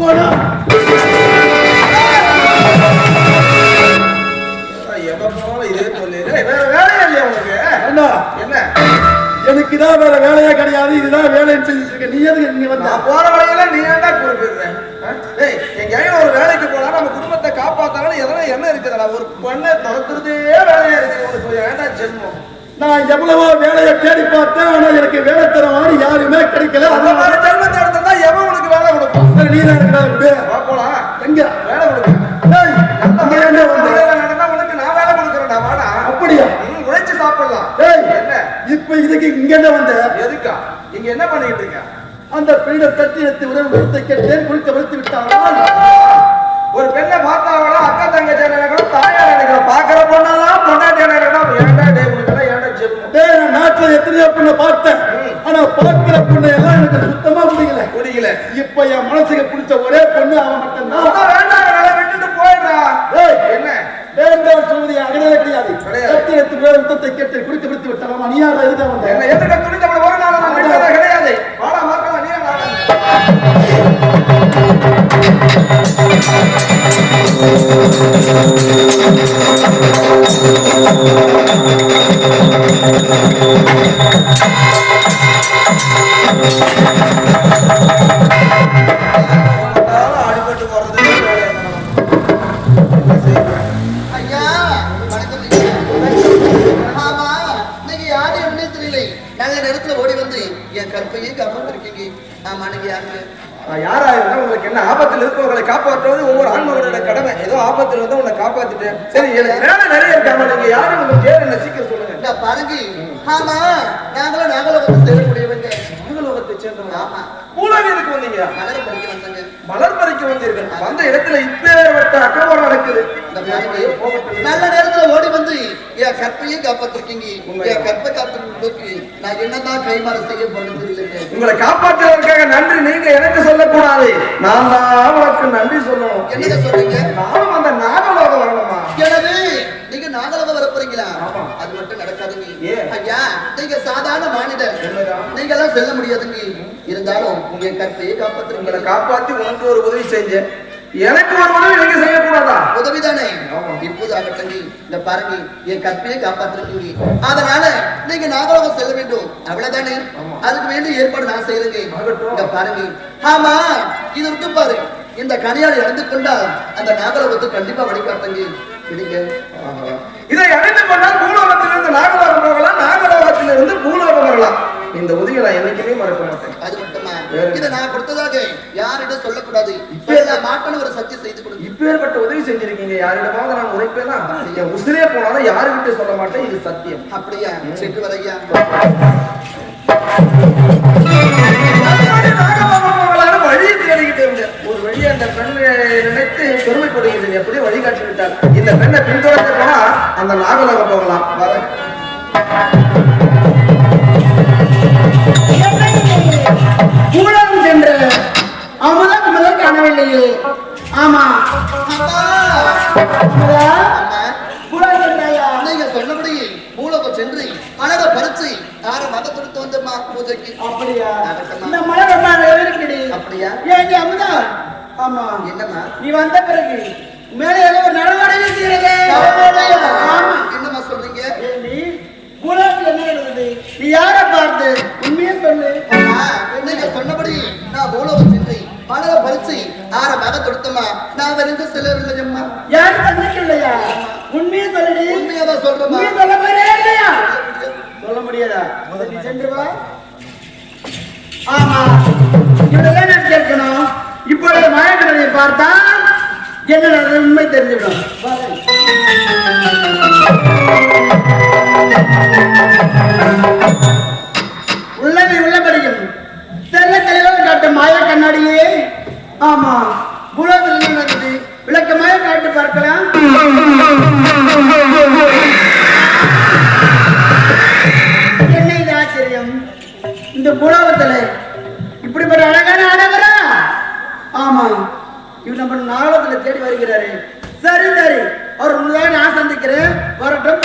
போனா எவ எடுத்து உடல் விருத்தை கேட்டேன் குளிக்க விடுத்து விட்டால் ஒரு பெண்ணை பார்த்தாவளா அக்கா தங்கச்சி நினைக்கணும் தாயா நினைக்கணும் பாக்குற பொண்ணாலாம் பொண்டாட்டி நினைக்கணும் ஏன்டா டே உனக்கு ஏன்டா ஜென்மம் டேய், நான் நாட்டுல எத்தனையோ பொண்ணை பார்த்தேன். ஆனா பார்க்கிற பொண்ணை எல்லாம் எனக்கு சுத்தமா பிடிக்கல. இப்ப என் மனசுக்கு பிடிச்ச ஒரே பொண்ணு அவன் மட்டும்தான். வேண்டாம் விட்டுட்டு போயிடுறா. ஏய், என்ன? வேண்டாம் சொல்வது அகடவே கிடையாது. எடுத்து வேற வித்தத்தை கேட்டு குடித்து விடுத்து விட்டாலாமா வந்த எதுக்கு துணி நல்ல நேரத்துல ஓடி வந்து என் கற்பையை காப்பாத்திருக்கீங்க. ஆமா நீங்க யாருங்க யாரா இருந்தா உங்களுக்கு என்ன ஆபத்தில் இருக்கவங்களை காப்பாற்றுவது ஒவ்வொரு ஆண்மகனோட கடமை. ஏதோ ஆபத்தில் வந்து உன்னை காப்பாத்திட்டேன் சரி எனக்கு வேலை நிறைய இருக்காம நீங்க யாரும் உங்க பேர் என்ன சீக்கிரம் சொல்லுங்க. பாருங்க. ஆமா நாங்களும் நாங்களும் வந்து சேரக்கூடியவங்க பூலோகத்தை சேர்ந்தவங்க. ஆமா. பூலோகத்துக்கு வந்தீங்க? மலர படிக்க வந்தாங்க. மலர் பறிக்க வந்தீர்கள். வந்த இடத்துல இப்பேற்பட்ட அக்கவாரம் நடக்குது. நல்ல நேரத்துல ஓடி வந்து என் கற்பையை காப்பாத்திருக்கீங்க. என் கற்பை காப்பாற்றுக்கு நான் என்னதான் கைமாற செய்ய போறது உங்களை காப்பாற்றுவதற்காக நன்றி நீங்க எனக்கு சொல்லக்கூடாது. நான் தான் உனக்கு நன்றி சொல்லணும். என்னங்க சொல்றீங்க? நானும் அந்த நாகலோகம் வரணுமா? எனவே நீங்க நாகலோகம் வர போறீங்களா. அது மட்டும் நடக்காதுங்க? ஐயா நீங்க சாதாரண உண்மைதான். நீங்க எல்லாம் செல்ல முடியாதுங்க. இருந்தாலும் உங்க கற்பையை உங்களை காப்பாத்துறீங்க காப்பாத்தி உனக்கு ஒரு உதவி செஞ்சேன். எனக்கு ஒரு உதவி நீங்க செய்யக்கூடாதா? உதவிதானே. இப்போது இந்த பாருங்க என் கற்பையை காப்பாத்துறீங்க அதனால நீங்க நாகலோகம் செல்ல வேண்டும். அவ்வளவுதானே. அதுக்கு வேண்டிய ஏற்பாடு நான் செய்யறேங்க. இந்த பாருங்க. ஆமா இது இருக்கு பாரு. இந்த கனியாளை இழந்து கொண்டா அந்த நாகலோகத்தை கண்டிப்பா வழிகாட்டுங்க. இடிங்க. இதை அடைந்து கொண்டால் பூலோகத்திலிருந்து நாகலோகம் போகலாம் நாகலோகத்திலிருந்து பூலோகம் வரலாம் இந்த உதவியை நான் என்னைக்குமே மறக்க மாட்டேன். அது மட்டுமா? இதை நான் கொடுத்ததாக யாரிடம் சொல்லக்கூடாது. இப்ப இப்ப மாட்டேன்னு ஒரு சத்தியம் செய்து கொடுங்க இப்பேற்பட்ட உதவி செஞ்சிருக்கீங்க. யாரிடமாவது நான் உழைப்பேனா என் உசிரே போனாலும் யாருக்கிட்ட சொல்ல மாட்டேன். இது சத்தியம். அப்படியா? சென்று வரையா. ஒரு வழியை அந்த பெண்ணை நினைத்து பெருமைப்படுகிறது எப்படி வழிகாட்டி விட்டார் இந்த பெண்ணை பின்தொடர்ந்து போனா அந்த நாகலோகம் போகலாம். வரேன் சொன்னபடி பூலோகம் சென்று மலர பறிச்சு யார மத கொடுத்து வந்தம்மா பூஜைக்கு அப்படியா ஆகட்டும்மா. இந்த மழை ரொம்ப இருக்குடி அப்படியா ஏன் அமுதா ஆமா என்னம்மா நீ வந்த பிறகு மேலே ஏதோ ஒரு நடவடிக்கை இருக்கிறதே ஆமா என்னம்மா சொல்றீங்க ஏண்டி பூலகத்தில் என்ன நடந்தது நீ யாரை பார்த்து உண்மையே சொல்லு அம்மா, நீங்க சொன்னபடி நான் பூலோகம் பறிச்சு யார மத கொடுத்தம்மா நான் வெறுங்க செல்லவில்லை அம்மா யாரும் தந்துக்கு இல்லையா உண்மையே சொல்லுடி. உண்மையாதான் சொல்றேம்மா. உண்மையை சொல்ல போறே இல்லையா? சொல்ல முடியாதா? சென்று வா. ஆமா. இவ்வளவு நான் கேட்கணும். இப்பொழுது மழைக்கடலை பார்த்தா என்ன உண்மை தெரிஞ்சுவிடும் உள்ளதை உள்ளபடியும் தெல்ல தெளிவாக காட்டும் மாய முன்னாடியே ஆமா புலத்தில் என்ன நடந்தது விளக்கமாக காட்டு பார்க்கலாம். என்ன இது ஆச்சரியம்? இந்த புலவத்துல இப்படிப்பட்ட அழகான அழகரா ஆமா இவர் நம்ம நாளத்துல தேடி வருகிறாரு. சரி சரி அவர் உண்மையாக நான் சந்திக்கிறேன். வரட்டும்.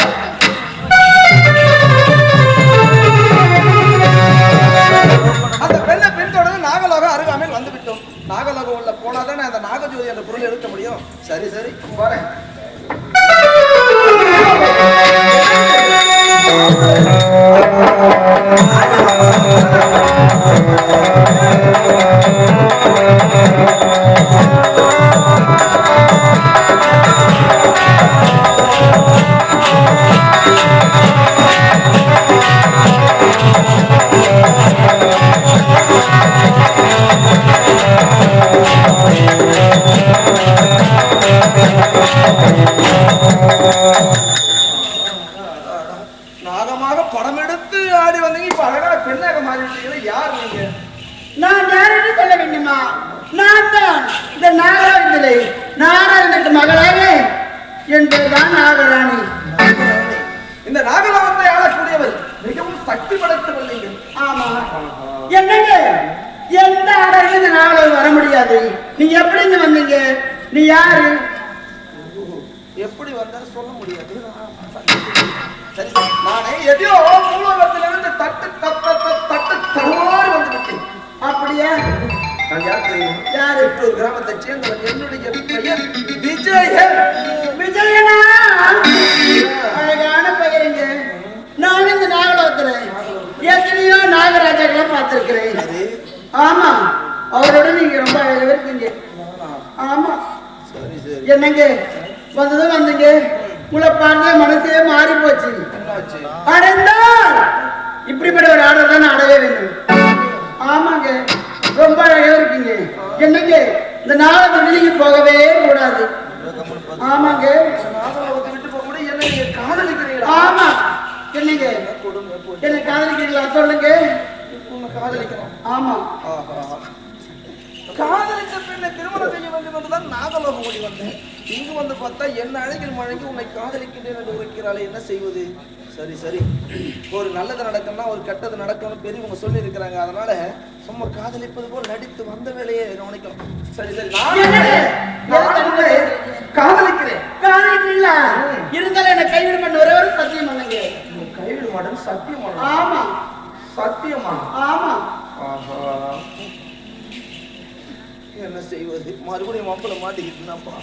அந்த பெண்ணை பின்தொடர்ந்து நாகலோகம் அருகா வந்துவிட்டோம். நாகலோகம் உள்ள போனாதான் அந்த நாகஜோதி அந்த பொருள் எடுக்க முடியும்? சரி சரி. வரேன் நீங்க எப்படி இங்க வந்தீங்க? நீ யாரு? எப்படி வந்தாலும் சொல்ல முடியாது. சரி நானே எதையோ மூலவத்திலிருந்து தட்டு தட்டு தட்டு தடுமாறி வந்து விட்டேன் அப்படியா? நான் யார் கிராமத்தை சேர்ந்தவன் என்னுடைய பெயர் விஜயன். விஜயனா? அழகான பெயருங்க. நான் இந்த நாகலோகத்துல? எத்தனையோ நாகராஜாக்களை பார்த்திருக்கிறேன். ஆமா. அவரோட நீங்க ரொம்ப அழகாக இருக்கீங்க. ஆமா. சரி சரி என்னங்க? வந்ததும் வந்தீங்க. உங்களை மனசே மாறி போச்சு அடைந்தால் இப்படிப்பட்ட ஒரு ஆர்டர் தான் நான் அடைய வேண்டும். ஆமாங்க. ரொம்ப அழகா இருக்கீங்க. என்னங்க? இந்த நாளை விட்டு நீங்க போகவே கூடாது. ஆமாங்க. விட்டு போக என்ன நீங்க ஆமா. என்னங்க? என்ன காதலிக்கிறீங்களா சொல்லுங்க. காதலிக்கிறோம் ஆமா. ஆஹா. காதலித்த பெண்ணை திருமணம் செய்ய வேண்டும் என்றுதான் நாகலோகம் ஓடி வந்தேன். இங்கு வந்து பார்த்தா என்ன அழகில் மழங்கி உன்னை காதலிக்கின்றேன் என்று உரைக்கிறாளே என்ன செய்வது? சரி சரி. ஒரு நல்லது நடக்கணும்னா ஒரு கெட்டது நடக்கணும் பெரியவங்க சொல்லி இருக்கிறாங்க அதனால சும்மா காதலிப்பது போல் நடித்து வந்த வேலையை கவனிக்கணும் சரி சரி. காதலிக்கிறேன். காதலிக்கிறீங்களா இருந்தாலும் என்ன கைவிட பண்ண ஒரே ஒரு சத்தியம் பண்ணுங்க. கைவிட மாட்டேன் சத்தியமான ஆமா. சத்தியமா? ஆமா. ஆஹா. என்ன செய்வது? மறுபடியும் மம்பள மாட்டிக்கிட்டுனாப்பா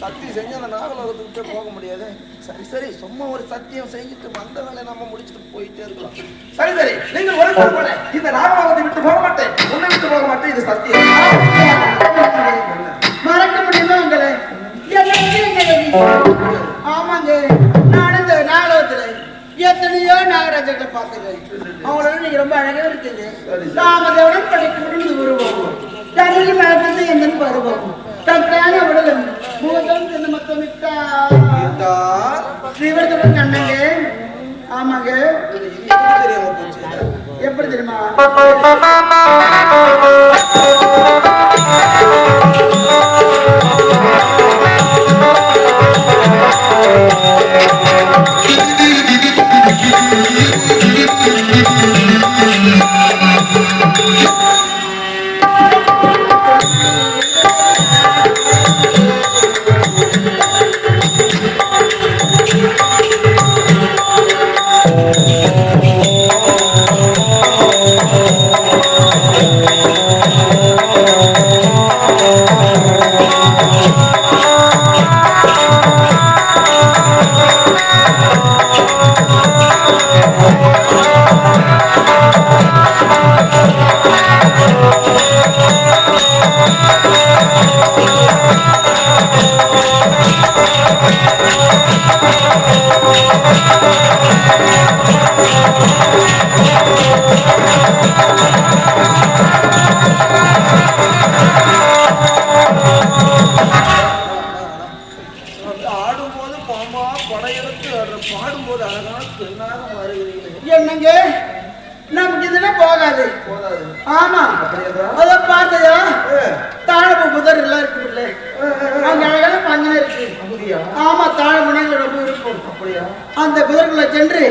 சத்தியம் செஞ்சு அந்த நாகலோகத்துக்கிட்ட போக முடியாது. சரி சரி சும்மா ஒரு சத்தியம் செஞ்சுட்டு வந்த வேலையை நம்ம முடிச்சுட்டு போயிட்டே இருக்கலாம். சரி சரி நீங்கள் ஒரு போல. இந்த நாகலோகத்தை விட்டு போக மாட்டேன். உன்னை விட்டு போக மாட்டேன் இது சத்தியம். மறக்க முடியுமா உங்களை? ஆமாங்க நான் இந்த நாடகத்துல எத்தனையோ நாகராஜர்களை பார்த்துக்கிறேன் அவங்களோட நீங்க ரொம்ப அழகா இருக்கீங்க. ராமதேவனும் படிக்கணும் உருவம் தமிழ் மேலத்து எந்த பருவம் தட்டான உடலும் மூதம் தின்னு மொத்தமிட்டா என்றால் ஸ்ரீவர்தவன் கண்ணங்க ஆமாங்க இன்னைக்கு தெரியாம போச்சு எப்படி அந்த குதிரைக்குள்ள சென்று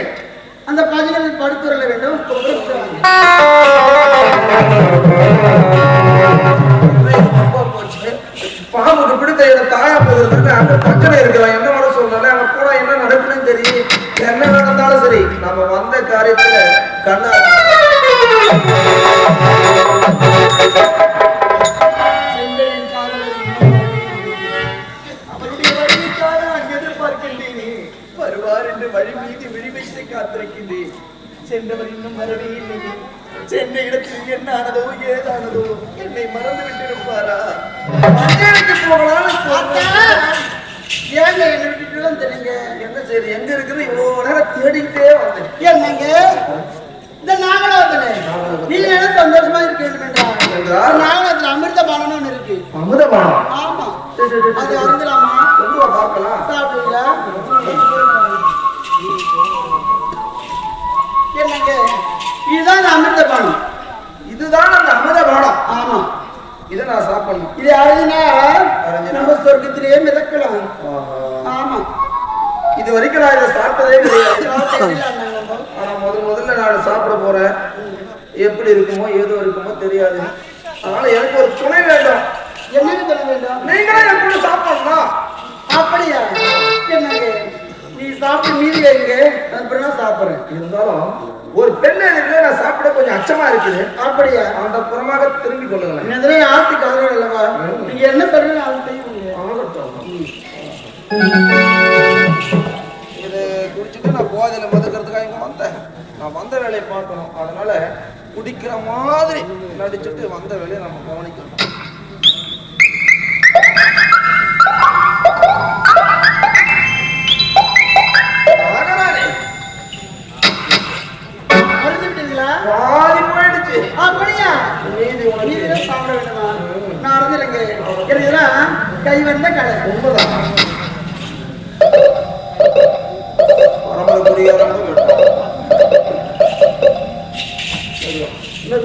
அந்த பஞ்சங்களில் படுத்துள்ள வேண்டும். இது பாம்புக்கு பிடித்த இடம் தாயா போகுது அந்த பக்கத்துல இருக்கலாம் என்ன வர சொல்றாங்க அவன் போனா என்ன நடக்குன்னு தெரியும். என்ன நடந்தாலும் சரி நம்ம வந்த காரியத்துல கண்ணா சென்றவர் இன்னும் வரவே இல்லையே. சென்ற இடத்தில் என்ன ஆனதோ ஏதானதோ என்னை மறந்து விட்டிருப்பாரா? மஞ்சளுக்கு போகலாம்னு சொல்றேன். ஏங்க என்னை தெரியுங்க என்ன சரி எங்க இருக்கிற இவ்வளவு நேரம் தேடிக்கிட்டே வந்தேன். என்னங்க? இந்த நாகலோகத்துல நீங்க என்ன சந்தோஷமா இருக்க வேண்டும் என்றால் என்றால்? நாகலோகத்துல அமிர்த பானம்னு ஒண்ணு இருக்கு. அமுதபானம் ஆமா. அது பண்ணணும் இது அழுதினா நம்ம சொர்க்கத்திலேயே மிதக்கலாம். ஆமா. இது வரைக்கும் நான் இதை சாப்பிட்டதே ஆனா முதல் முதல்ல நான் சாப்பிட போறேன். எப்படி இருக்குமோ ஏதோ இருக்குமோ தெரியாது. அதனால எனக்கு ஒரு துணை வேண்டும். என்ன துணை வேண்டும்? என் கூட சாப்பிடலாம் அப்படியா? என்ன நீ சாப்பிட்டு மீதி எங்க? அப்படின்னா சாப்பிட்றேன். இருந்தாலும் ஒரு பெண் எதிரிலே நான் சாப்பிட கொஞ்சம் அச்சமா இருக்குது. அப்படியா? அந்த புறமாக திரும்பி கொள்ளுங்களேன். என்னதுல ஆஸ்தி கவலை அல்லவா நீங்க என்ன சொல்றீங்க அதை செய்யுங்க. இது குடிச்சிட்டு நான் போதையில மதுக்கிறதுக்காக இங்க வந்தேன். நான் வந்த வேலையை பார்க்கணும். அதனால குடிக்கிற மாதிரி நடிச்சுட்டு வந்த வேலையை நம்ம கவனிக்கணும். அப்படியா? நீதியில சாப்பிட வேண்டுமா? நான் அறிஞ்சிருங்க இதெல்லாம் கை வந்த கடை.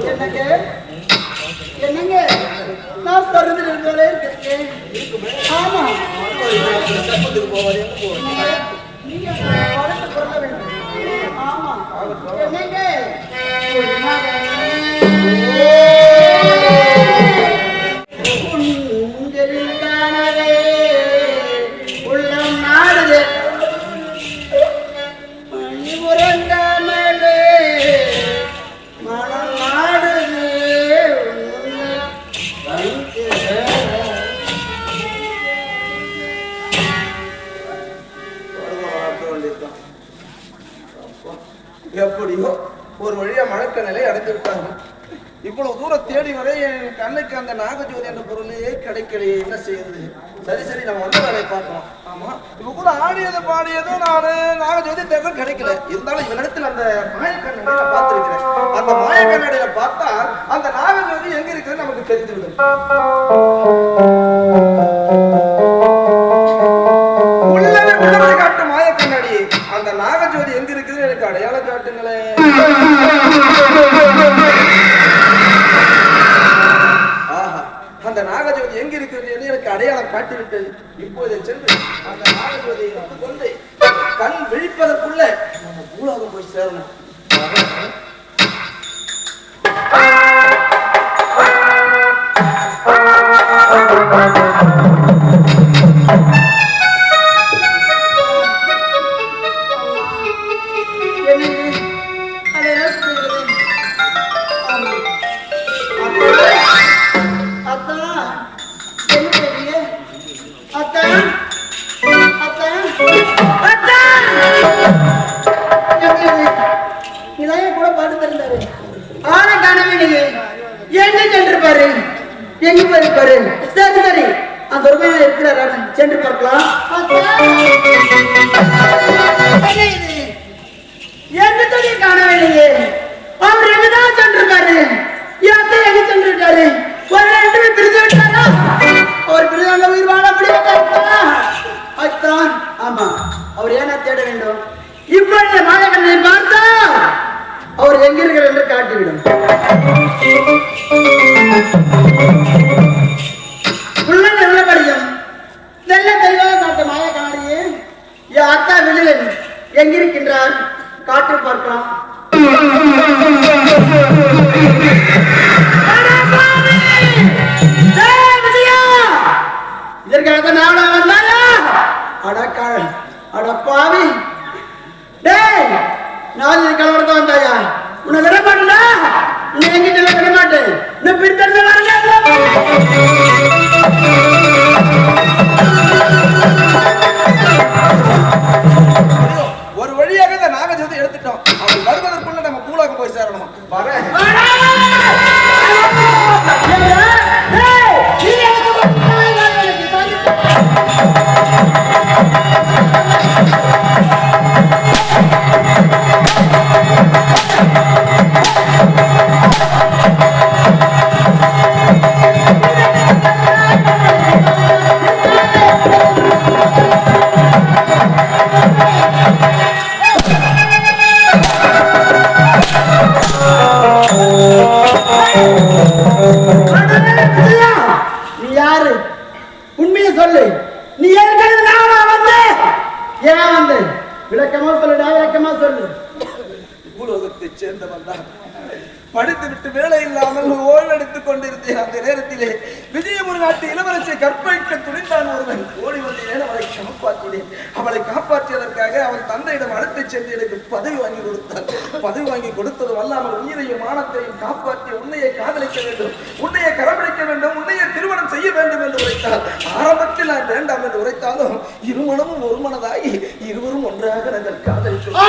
என்னங்க? என்னங்க? நான் இருந்தாலே இருக்கேன். ஆமா. நீங்க ஆமா. என்னங்க? உள்ளவே உள்ளவே மாய கண்ணாடி. அந்த நாகஜோதி எங்க இருக்குதுன்னு எனக்கு அடையாளம் காட்டுங்களேன் ஆஹா அந்த நாகஜோதி எங்க இருக்குது எனக்கு அடையாளம் காட்டிவிட்டது இப்போது சென்று அந்த எங்க சென்றிருப்பாரு எங்க போயிருப்பாரு சரி சரி. அந்த உண்மையில இருக்கிறாரு. சென்று பார்க்கலாம். என்ன இது? எங்க தடி காணவே இல்லையே அவர் எங்கதான் சென்றிருக்காரு? அத்தை எங்க சென்றிருக்காரு? ஒரு ரெண்டு பேர் பிரிஞ்சு விட்டாரா? அவர் பிரிஞ்சாங்க உயிர் வாழ முடியாதா? ஆமா. அவர் ஏனா தேட வேண்டும்? இப்பொழுது மாதவனை பார்த்தா அவர் எங்கிருக்கிறார் என்று காட்டிவிடும். உள்ளன் உள்ளபடியும் நல்ல தெளிவாக காட்ட மாய என் அக்கா விழியன் எங்கிருக்கின்றார்? காட்டு பார்க்கலாம். இதற்காக நாடா வந்தாயா அடக்காள் அட பாவி டேய் நான் இது கலவரத்தை வந்தாயா உன்னை விட மாட்டேனா நீ எங்கிட்ட விட மாட்டேன் நீ பிடித்தது வரல ஒரு வழியாக இந்த நாகஜோதி எடுத்துட்டோம். அவர் வருவதற்குள்ள நம்ம பூலோகம் போய் சேரணும். வரேன். நீ யாரு? உண்மையை சொல்லு. நீ ஏற்கனவே நானா வந்து? விளக்கமா சொல்லுடா விளக்கமா சொல்லு. உலகத்தை சேர்ந்தவன் தான். படித்து விட்டு வேலை இல்லாமல் ஓய்வெடுத்துக் கொண்டிருந்தேன் அந்த நேரத்திலே. விஜயபுரி நாட்டு இளவரசியை கற்பழிக்க துணிந்தான் ஒருவன். ஓடி வந்தேன் அவளை காப்பாற்றினேன்? அவளை காப்பாற்றியதற்காக அவன் தந்தையிடம் அழைத்துச் சென்று எனக்கு பதவி வாங்கி கொடுத்தான். பதவி வாங்கி கொடுத்ததும் அல்லாமல் உயிரையும் மானத்தையும் காப்பாற்றி உன்னையை காதலிக்க வேண்டும். உன்னையை கரம்பிடிக்க வேண்டும். உன்னையை திருமணம் செய்ய வேண்டும் என்று உரைத்தார் ஆரம்பத்தில் நான் வேண்டாம் என்று உரைத்தாலும் இருமணமும் ஒரு மனதாகி இருவரும் ஒன்றாக நாங்கள் காதலிச்சோம்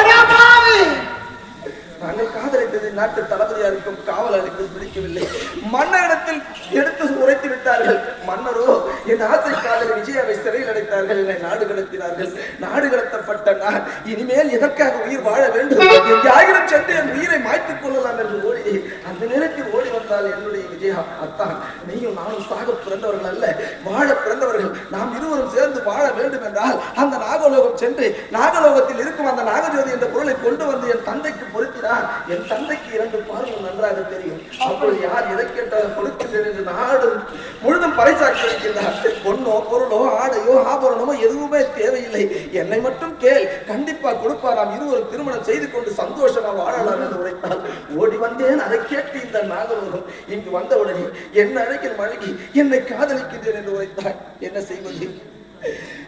நாங்கள் காதலித்தது நாட்டு தளபதியாருக்கும் காவலருக்கும் பிடிக்கவில்லை. மன்னரிடத்தில் எடுத்து உரைத்து விட்டார்கள். மன்னரோ என் ஆசை காதலி விஜயாவை சிறையில் அடைத்தார்கள் என்னை நாடு கடத்தினார்கள். நாடு கடத்தப்பட்ட நான் இனிமேல் எதற்காக உயிர் வாழ வேண்டும்? எங்காயிரம் சென்று என் உயிரை மாய்த்துக் கொள்ளலாம் என்று ஓடி அந்த நேரத்தில் என்றால் என்னுடைய விஜயா அத்தான். நீயும் நானும் சாக பிறந்தவர்கள் அல்ல. வாழ பிறந்தவர்கள். நாம் இருவரும் சேர்ந்து வாழ வேண்டும் என்றால் அந்த நாகலோகம் சென்று நாகலோகத்தில் இருக்கும் அந்த நாகஜோதி என்ற பொருளை கொண்டு வந்து என் தந்தைக்கு பொருத்தினார். என் தந்தைக்கு இரண்டு பார்வை நன்றாக தெரியும். அப்பொழுது யார் எதை கேட்டாலும் கொடுக்கிறேன் என்று நாடு முழுதும் பறைசாக்கி வைக்கின்றார் பொண்ணோ பொருளோ ஆடையோ ஆபரணமோ எதுவுமே தேவையில்லை. என்னை மட்டும் கேள். கண்டிப்பா கொடுப்பார். நாம் இருவரும் திருமணம் செய்து கொண்டு சந்தோஷமா வாழலாம் என்று உரைத்தால் ஓடி வந்தேன். அதை கேட்டு இந்த நாகலோகம் இங்கு வந்தவுடனே என் அழகில் மழகி என்னை காதலிக்கின்றேன் என்று உரைத்தார் என்ன செய்வது?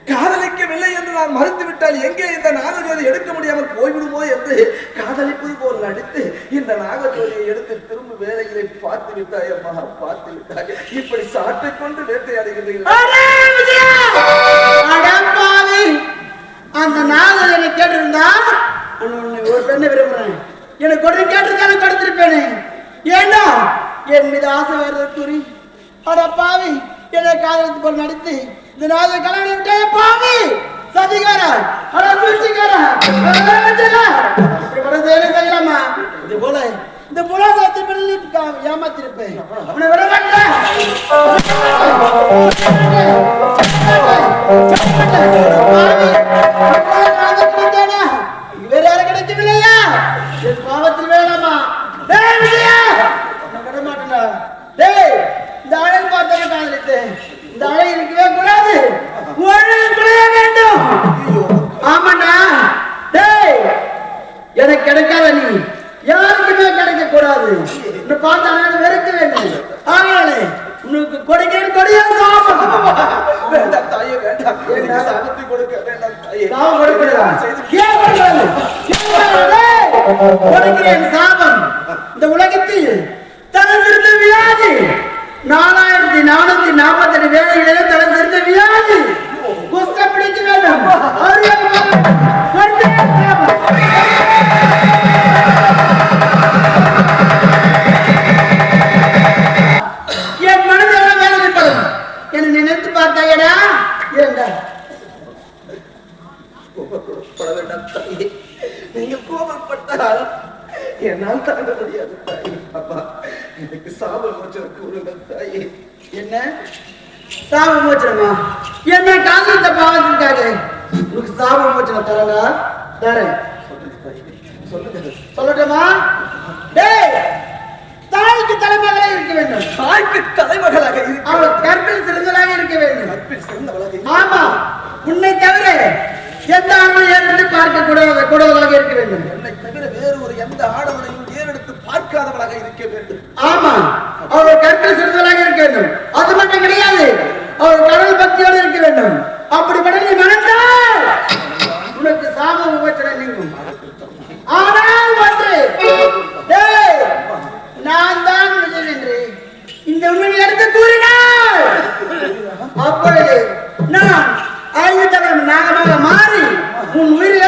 காதலிக்கவில்லை என்று நான் மறுத்து விட்டால் எங்கே இந்த நாகஜோதி எடுக்க முடியாமல் போய்விடுமோ என்று காதலிப்பது போல் நடித்து இந்த நாகஜோதியை எடுத்து திரும்ப வேலைகளை பார்த்து விட்டாய் அம்மா. பார்த்து விட்டாய். இப்படி சாப்பிட்டுக் கொண்டு வேட்டையாடுகிறீர்கள்! அந்த என்னை கேட்டிருந்தா? ஒரு பெண்ணை விரும்புறேன். எனக்கு கொண்டு கேட்டிருந்தாலும் கொடுத்திருப்பேனே. ஏண்டா? என் மீது ஆசை வருது கூறி அட பாவி என்னை காதலித்து போல் நடித்து இந்த நாளை கல்யாணம் விட்டே பாவி. சதிகார அட சூழ்ச்சிக்கார செயலை செய்யலாமா? இது போல இந்த புலாசாத்தி பண்ணி ஏமாத்திருப்பேன். உன்னை விட மாட்டேன். வேற யாரும் கிடைக்கவில்லையா? பாவத்தில் வேணாமா டேய் விஜயா நான் விட மாட்டேன்டா டேய் இந்த அழகு பார்த்தவங்க காதலித்தேன் இந்த அழகு இருக்கவே கூடாது. ஒழுங்கு வேண்டும். என்ன? சாப மோச்சனமா என்ன காதலித்த பாவத்திற்காக உனக்கு சாப மோச்சனம் தரடா தரேன். சொல்லட்டுமா? டேய் தாய்க்கு இருக்க வேண்டும். தாய்க்கு தலைமகளாக அவள் கற்பில் சிறந்ததாக இருக்க வேண்டும். கற்பில் சிறந்தவளாக ஆமா உன்னை தவிர எந்த ஆண்மை ஏற்பட்டு பார்க்க கூடாத கூடாததாக இருக்க வேண்டும். என்னை தவிர வேறு ஒரு எந்த ஆடவனையும் ஏறெடுத்து பார்க்காதவளாக இருக்க வேண்டும். ஆமா. அவர் கற்று சிறந்ததாக இருக்க வேண்டும். அது மட்டும் கிடையாது. அவள் கடல் பக்தியோடு இருக்க வேண்டும். அப்படிப்பட்ட நீ மனந்தால் உனக்கு சாப விமோச்சனம் நீங்கும். ஆனால் ஒன்று. நான் தான் விஜயன் என்று இந்த உண்மையை எடுத்து கூறினார் அப்பொழுது நான் ஐந்து நாகமாக மாறி உன் உயிரில்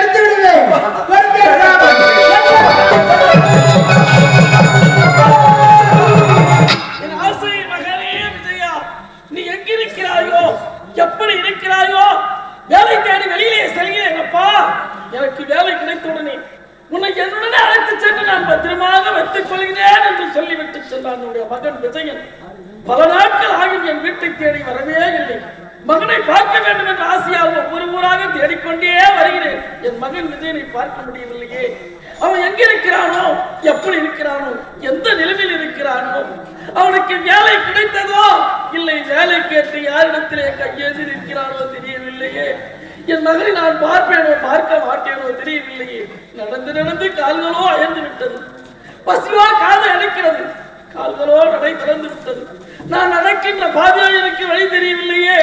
நான் நடக்கின்ற பாதையா எனக்கு வழி தெரியவில்லையே.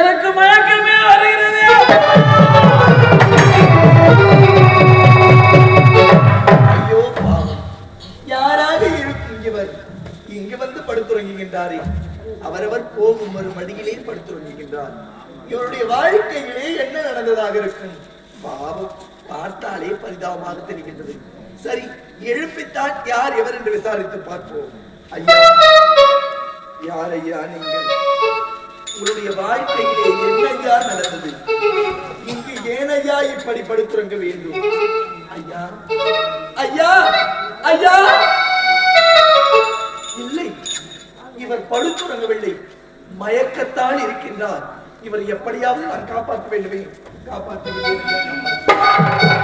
எனக்கு மயக்கமே வருகிறது. ஐயோ பாவம். யாராக இருக்கும் இவர் இங்கு வந்து படுத்துறங்குகின்றாரே அவரவர் போகும் ஒரு மடியிலே படுத்துறங்குகின்றார் இவருடைய வாழ்க்கையிலே என்ன நடந்ததாக இருக்கும்? பாவம். பார்த்தாலே பரிதாபமாக தெரிகின்றது. சரி எழுப்பித்தான் யார் எவர் என்று விசாரித்து பார்ப்போம். ஐயா. யார் ஐயா நீங்கள் உங்களுடைய வாழ்க்கையிலே என்ன ஐயா நடந்தது? இங்கு ஏனையா இப்படி படுத்துறங்க வேண்டும்? ஐயா ஐயா ஐயா! இல்லை இவர் படுத்துறங்கவில்லை. மயக்கத்தான் இருக்கின்றார். இவர் எப்படியாவது நான் காப்பாற்ற வேண்டுமே. காப்பாற்ற வேண்டும்.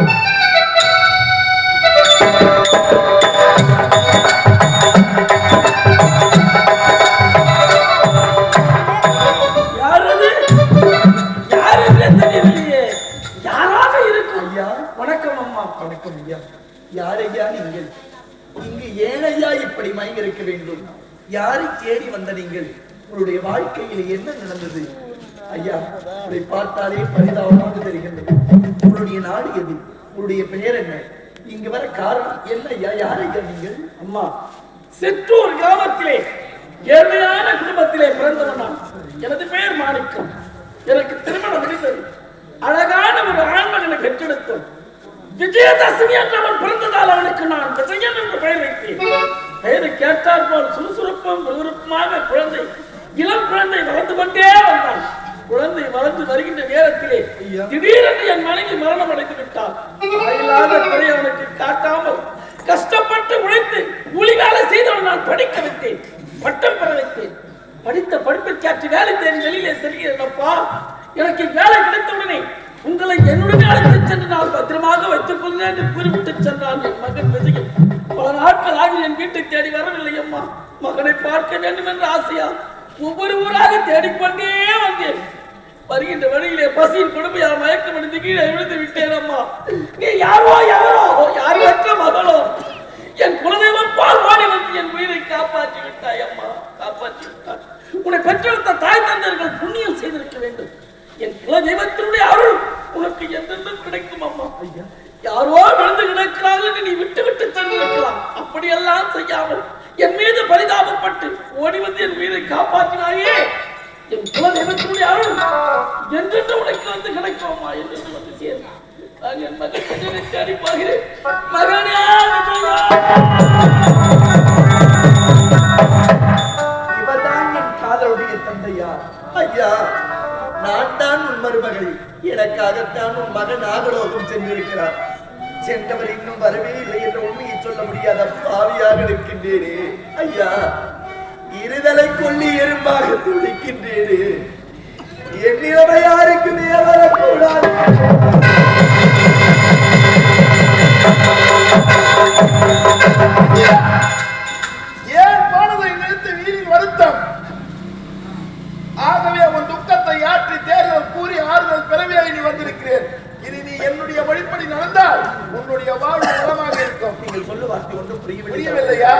பார்த்தாலே பரிதாபமாக தெரிகின்றது. உங்களுடைய நாடு எது? உங்களுடைய பெயர் என்ன? இங்க வர காரணம் என்ன? யாரை நீங்கள் அம்மா. சிற்றூர் கிராமத்திலே ஏழ்மையான குடும்பத்திலே பிறந்தவன் நான். எனது பெயர் மாணிக்கம். எனக்கு திருமணம் முடிந்தது. அழகான ஒரு ஆண்மன் எனக்கு பெற்றெடுத்தோம். விஜயதசமி என்றவன் பிறந்ததால் அவனுக்கு நான் விஜயன் என்று பெயர் வைத்தேன். பெயரை கேட்டால் போல் சுறுசுறுப்பும் விறுவிறுப்புமாக குழந்தை இளம் குழந்தை வளர்ந்து கொண்டே வந்தான். குழந்தை வளர்ந்து வருகின்ற நேரத்திலே திடீரென்று என் மனைவி மரணம் அடைந்து விட்டார் வாயில்லாத குறை அவனுக்கு காட்டாமல் கஷ்டப்பட்டு உழைத்து கூலி வேலை செய்தவன் நான் படிக்க வைத்தேன் பட்டம் பெற வைத்தேன். படித்த படிப்பிற்காற்றி வேலை தேடி வெளியிலே செல்கிறேன் அப்பா எனக்கு வேலை கிடைத்தவுடனே உங்களை என்னுடன் அழைத்துச் சென்று நான் பத்திரமாக வைத்துக் கொள்கிறேன் என்று கூறிவிட்டு சென்றான் என் மகன் விஜயம் பல நாட்கள் ஆகி என் வீட்டை தேடி வரவில்லை அம்மா. மகனை பார்க்க வேண்டும் என்ற ஆசையா ஒவ்வொரு ஊராக தேடிக்கொண்டே வந்தேன். வருகின்ற வழியிலே பசியின் கொடுமையால் மயக்கம் அடைந்து கீழே விழுந்து விட்டேன் அம்மா. நீ யாரோ யாரோ? யார் பெற்ற மகளோ? என் குலதெய்வம் பால் வாடி வந்து என் உயிரை காப்பாற்றி விட்டாய் அம்மா. காப்பாற்றி விட்டாய். உன்னை பெற்றெடுத்த தாய் தந்தையர்கள் புண்ணியம் செய்திருக்க வேண்டும். என் குலதெய்வத்தினுடைய அருள் உனக்கு எந்தெந்தும் கிடைக்கும் அம்மா. ஐயா யாரோ விழுந்து கிடக்கிறார்கள் நீ விட்டு விட்டு தந்திருக்கலாம் அப்படியெல்லாம் செய்யாமல் என் மீது பரிதாபப்பட்டு ஓடி வந்து என் உயிரை காப்பாற்றினாயே. என் குலதெய்வத்தினுடைய அருள்? என்றென்று உனக்கு வந்து கிடைக்கும் என்று வந்து நான் என் மகன் மகனே இவர்தான் என் காதலுடைய தந்தையா ஐயா நான் தான் உன் மருமகள். எனக்காகத்தான் உன் மகன் ஆகலோகம் சென்றிருக்கிறார். சென்றவர் இன்னும் வரவே இல்லை என்ற உண்மையை சொல்ல முடியாத பாவியாக இருக்கின்றேனே ஐயா இருதலை கொல்லி எறும்பாக துடிக்கின்றேனே என் நிலைமை யாருக்குமே வரக்கூடாது ஏன் போனதை நிறுத்தி வீணின் வருத்தம்? ஆகவே உன் துக்கத்தை ஆற்றி தேர்தல் கூறி ஆறுதல் பெறவே நீ வந்திருக்கிறேன். இனி நீ என்னுடைய வழிப்படி நடந்தால் உன்னுடைய வாழ்வு நலமாக இருக்கும். நீங்கள் சொல்ல வார்த்தை ஒன்றும் புரியவில்லை. புரியவில்லையா?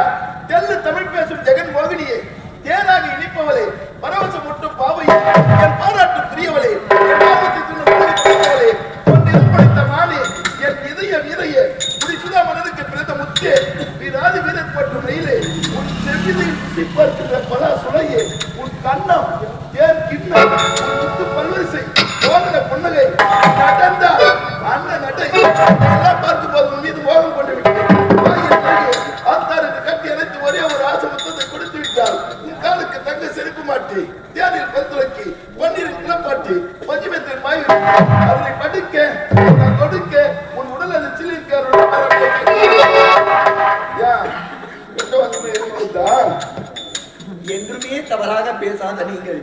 தெல்லு தமிழ் பேசும் ஜெகன் மோகினியே தேனாகி இனிப்பவளே பரவசம் முட்டும் பாவையே என் பாராட்டு பிரியவளே என் பாவத்தை துண்ணும் பிரியவளே உன் நிறப்படைத்த மானே என் இதய வீரைய உடி சுதா மனதுக்கு பிறந்த முத்தே வீராதி வீரர் பற்று மயிலே உன் செவ்விதையில் சுசி பார்க்கின்ற சுளையே உன் கண்ணம் ஏன் படிக்க நான் கொடுக்க உன் உடல் அது சிலிர்க்க என்றுமே தவறாக பேசாத நீங்கள்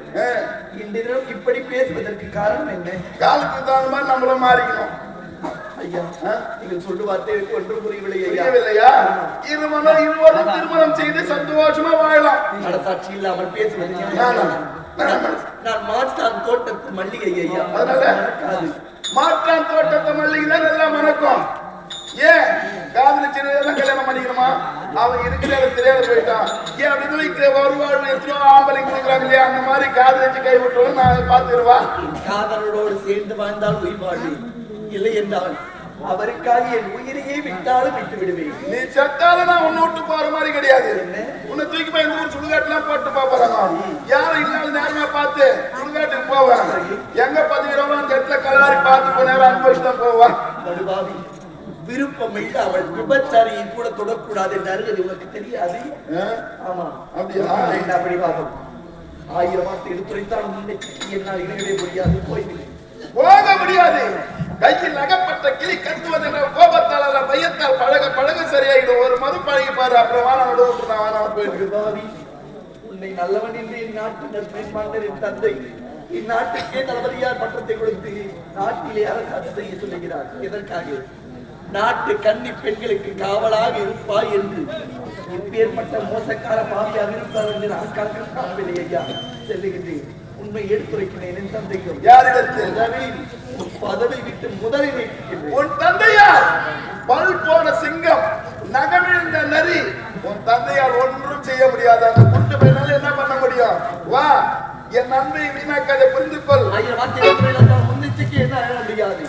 இன்று தினம் இப்படி பேசுவதற்கு காரணம் என்ன? காலுக்கு தகுந்த மாதிரி நம்மளும் மாறிக்கணும். ஐயா நீங்கள் சொல்லும் வார்த்தை ஒன்றும் புரியவில்லை ஐயா. இருமணம் இருவரும் திருமணம் செய்து சந்தோஷமா வாழலாம். மனசாட்சி இல்லாமல் பேசுவது. நான் மாற்றான் தோட்டத்து மல்லிகை ஐயா. அதனால அது மாற்றான் தோட்டத்தை மல்லிகை தான் எல்லாம் மணக்கும் ஏன்? காதலிச்சிருந்தா கல்யாணம் பண்ணிக்கணுமா? அவன் இருக்கிற தெரியாத போயிட்டான். ஏன் அப்படின்னு வைக்கிற ஒரு வாழ்வு எத்தனையோ ஆம்பளைங்க இருக்கிறாங்க இல்லையா? அந்த மாதிரி காதலிச்சு கை விட்டுருவோம் நான் பாத்துருவா காதலரோடு சேர்ந்து வாழ்ந்தால் உயிர் வாழ்வி இல்லை என்றால் அவருக்காக என் உயிரையே விட்டாலும் விட்டு விடுவேன். நீ செத்தால நான் உன்னை விட்டு போற மாதிரி கிடையாது. உன்னை தூக்கி போய் இந்த ஊர் சுடுகாட்டுலாம் போட்டு பாப்பாங்க யாரும் இல்லாத நேரமா பார்த்து சுடுகாட்டுக்கு போவேன் எங்க பதிவிரவோ அந்த இடத்துல கலாரி போவான் படுபாவி விருப்பம் இல்லை அவள் விபச்சாரியை கூட தொடக்கூடாது என்று அருகது உனக்கு தெரியாது? ஆமா. அப்படியா? அப்படி பாப்போம்? ஆயிரம் வார்த்தை எடுத்துரைத்தால் இன்னைக்கு என்னால் இணையவே முடியாது. போய்விடு. போக முடியாது. கையில் அகப்பட்ட கிளி கத்துவது என்ற கோபத்தால் அல்ல பையத்தால் பழக பழக சரியாயிடும். ஒரு மது பழகி பாரு. அப்புறம் விட்டு நான் வாழ போயிட்டு உன்னை நல்லவன் என்று என் நாட்டு நற்பெண் மன்னர் என் தந்தை. இந்நாட்டுக்கே தளபதியார் பட்டத்தை கொடுத்து நாட்டிலே அரசாட்சி செய்ய சொல்லுகிறார். எதற்காக? நாட்டு கன்னி பெண்களுக்கு காவலாக இருப்பாய் என்று. இப்பேற்பட்ட மோசக்கார பாவியாக இருப்பார் என்று நான் கணக்கில் காணவில்லை ஐயா. செல்லுகின்றேன். உண்மை எடுத்துரைக்கிறேன் என் தந்தைக்கும். பதவி விட்டு முதலில் உன் தந்தையார் பல் போன சிங்கம் நகமிழ்ந்த நரி. உன் தந்தையால் ஒன்றும் செய்ய முடியாது. அந்த குண்டு பையனால என்ன பண்ண முடியும்? வா என் நன்மை வீணாக்காத புரிந்து கொள் ஆயிரம் வார்த்தை எடுத்துரைத்தால் முன்னிச்சைக்கு என்ன முடியாது?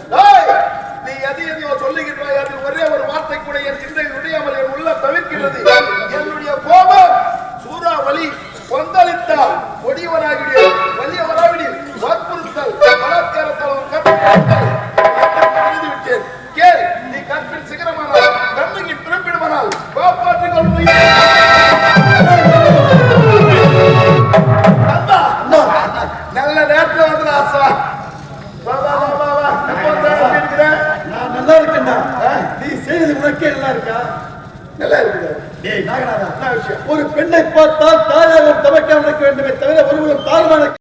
நீ எது எதையோ சொல்லுகின்றாய் அதில் ஒரே ஒரு வார்த்தை கூட என் சிந்தை நுழையாமல் என் உள்ள தவிர்க்கிறது. என்னுடைய கோபம் சூறாவளி கொந்தளித்தால் கொடியவராகிடு ஒரு பெண்ணை பார்த்தால் தாயாகவும் தவக்காமல் இருக்க வேண்டுமே தவிர ஒருவரும் தாழ்வான